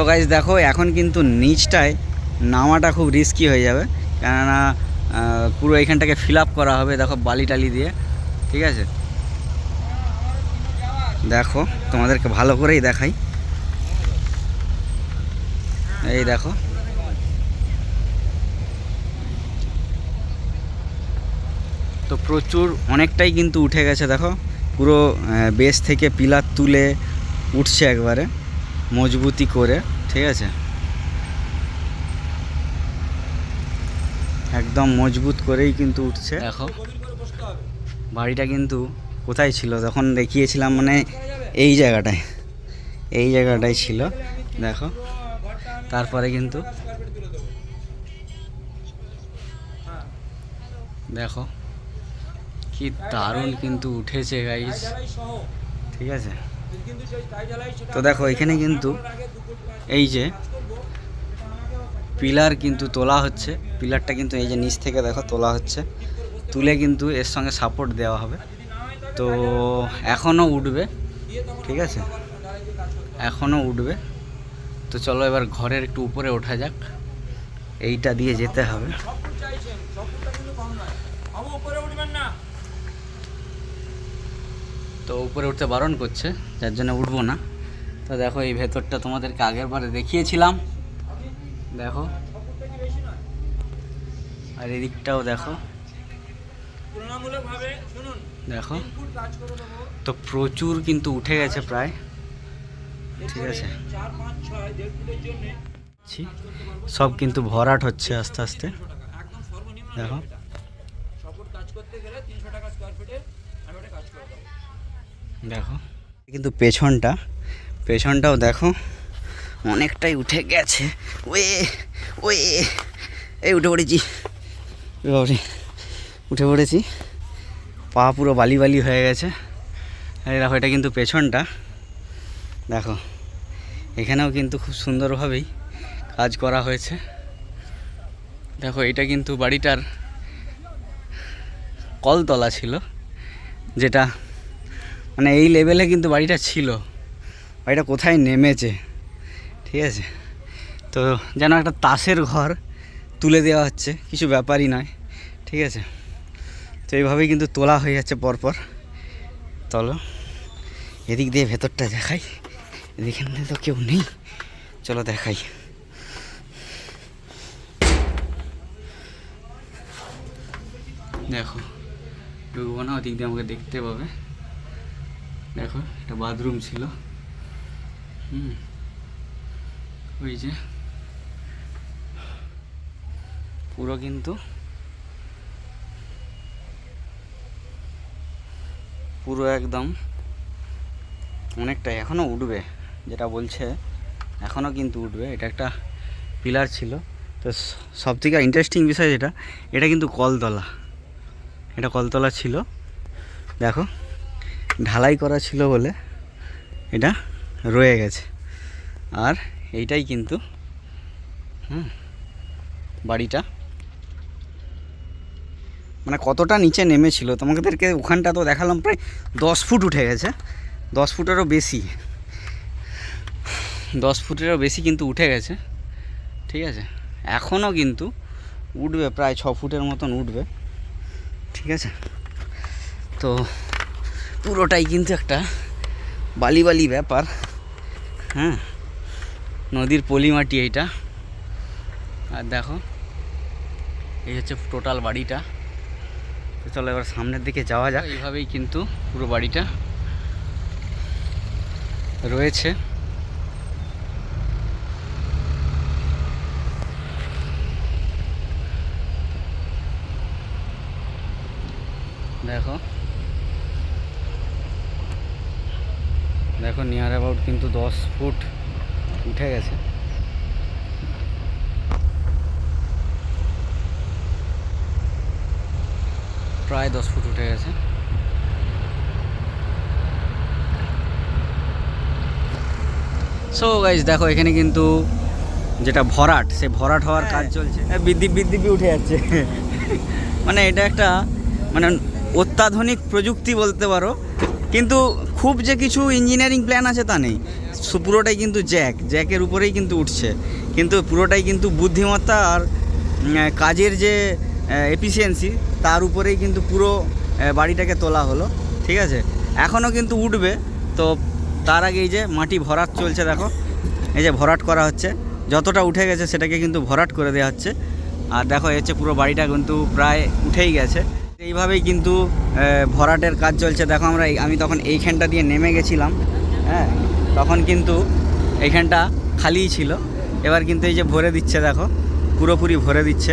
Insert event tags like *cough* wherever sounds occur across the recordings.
তো গাইজ দেখো, এখন কিন্তু নিচটায় নামাটা খুব রিস্কি হয়ে যাবে। কেননা পুরো এইখানটাকে ফিল আপ করা হবে, দেখো, বালি টালি দিয়ে। ঠিক আছে? দেখো, তোমাদেরকে ভালো করেই দেখাই। এই দেখো। তো প্রচুর, অনেকটাই কিন্তু উঠে গেছে, দেখো। পুরো বেস থেকে পিলার তুলে উঠছে একবারে। মজবুতি করে, ঠিক আছে? একদম মজবুত করেই কিন্তু উঠছে। দেখো, বাড়িটা কিন্তু কোথায় ছিল? তখন দেখিয়েছিলাম মানে এই জায়গাটায় এই জায়গাটায় ছিল। দেখো, তারপরে কিন্তু দেখো, কি দারুণ কিন্তু উঠেছে গাইস ঠিক আছে? তো দেখো, এখানে কিন্তু এই যে পিলার কিন্তু তোলা হচ্ছে। পিলারটা কিন্তু এই যে নিচ থেকে দেখো তোলা হচ্ছে। তুলে কিন্তু এর সঙ্গে সাপোর্ট দেওয়া হবে। তো এখনও উঠবে, ঠিক আছে? এখনও উঠবে। তো চলো এবার ঘরের একটু উপরে ওঠা যাক। এইটা দিয়ে যেতে হবে। তো উপরে উঠতে বারণ করছে যার জন্য উঠবো না। তো দেখো এই ভেতরটা তোমাদেরকে আগের বারে দেখিয়েছিলাম। দেখো। আর এদিকটাও দেখো। দেখো। তো প্রচুর কিন্তু উঠে গেছে প্রায়। ঠিক আছে। সব কিন্তু ভরাট হচ্ছে আস্তে আস্তে। দেখো। কাজ করতে গেলে টাকা স্কোয়ার ফিটে আমি কাজ দেখো। কিন্তু পেছনটা পেছনটাও দেখো অনেকটাই উঠে গেছে। ওয়ে ওয়ে এই উঠে পড়েছি। বাবারে, উঠে পড়েছি। পা পুরো বালি বালি হয়ে গেছে। দেখো এটা কিন্তু পেছনটা। দেখো এখানেও কিন্তু খুব সুন্দরভাবেই কাজ করা হয়েছে। দেখো এটা কিন্তু বাড়িটার কলতলা ছিল যেটা মানে এই লেভেলে কিন্তু বাড়িটা ছিল। বাড়িটা কোথায় নেমেছে? ঠিক আছে? তো যেন একটা তাসের ঘর তুলে দেওয়া হচ্ছে। কিছু ব্যাপারই নয়। ঠিক আছে? তো এইভাবেই কিন্তু তোলা হয়ে যাচ্ছে পরপর। চলো, এদিক দিয়ে ভেতরটা দেখাই। এদিকে তো কেউ নেই। চলো দেখাই। দেখো, ঢুকবো না, ওদিক দিয়ে আমাকে দেখতে পাবে। দেখো, একটা বাথরুম ছিল। হুম, ওই যে। পুরো কিন্তু পুরো একদম অনেকটাই এখনও উঠবে, যেটা বলছে এখনও কিন্তু উঠবে। এটা একটা পিলার ছিল। তো সব থেকে ইন্টারেস্টিং বিষয় যেটা, এটা কিন্তু কলতলা। এটা কলতলা ছিল। দেখো। ঢালাই করা ছিল বলে এটা রয়ে গেছে। আর এইটাই কিন্তু, হুম, বাড়িটা। মানে কতটা নিচে নেমেছিল, তোমাদেরকে ওখানটা তো দেখালাম, প্রায় দশ ফুট উঠে গেছে। দশ ফুটেরও বেশি। দশ ফুটেরও বেশি কিন্তু উঠে গেছে। ঠিক আছে? এখনও কিন্তু উঠবে, প্রায় ছ ফুটের মতন উঠবে। ঠিক আছে? তো পুরোটাই কিন্তু একটা বালি বালি ব্যাপার। হ্যাঁ নদীর পলিমাটি এইটা। আর দেখো এই হচ্ছে টোটাল বাড়িটা। তো চলো এবার সামনের দিকে যাওয়া যাক। এইভাবেই কিন্তু পুরো বাড়িটা রয়েছে দেখো দেখো নিয়ার অ্যাবাউট কিন্তু দশ ফুট উঠে গেছে। প্রায় দশ ফুট উঠে গেছে। সো গাইজ দেখো এখানে কিন্তু যেটা ভরাট সে ভরাট হওয়ার কাজ চলছে। বিদ্যুৎ বিদ্যুৎ উঠে যাচ্ছে। *laughs* মানে এটা একটা মানে অত্যাধুনিক প্রযুক্তি বলতে পারো। কিন্তু খুব যে কিছু ইঞ্জিনিয়ারিং প্ল্যান আছে তা নেই। পুরোটাই কিন্তু জ্যাক জ্যাকের উপরেই কিন্তু উঠছে। কিন্তু পুরোটাই কিন্তু বুদ্ধিমত্তা আর কাজের যে এফিসিয়েন্সি তার উপরেই কিন্তু পুরো বাড়িটাকে তোলা হলো, ঠিক আছে? এখনও কিন্তু উঠবে। তো তার আগে এই যে মাটি ভরাট চলছে, দেখো। এই যে ভরাট করা হচ্ছে। যতটা উঠে গেছে, সেটাকে কিন্তু ভরাট করে দেওয়া হচ্ছে। আর দেখো হচ্ছে পুরো বাড়িটা কিন্তু প্রায় উঠেই গেছে। এইভাবেই কিন্তু ভরাটের কাজ চলছে। দেখো আমরা এই- আমি তখন এইখানটা দিয়ে নেমে গেছিলাম হ্যাঁ? তখন কিন্তু এইখানটা খালিই ছিল। এবার কিন্তু এই যে ভরে দিচ্ছে দেখো পুরোপুরি ভরে দিচ্ছে।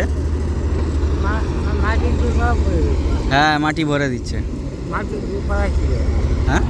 হ্যাঁ মাটি ভরে দিচ্ছে। হ্যাঁ?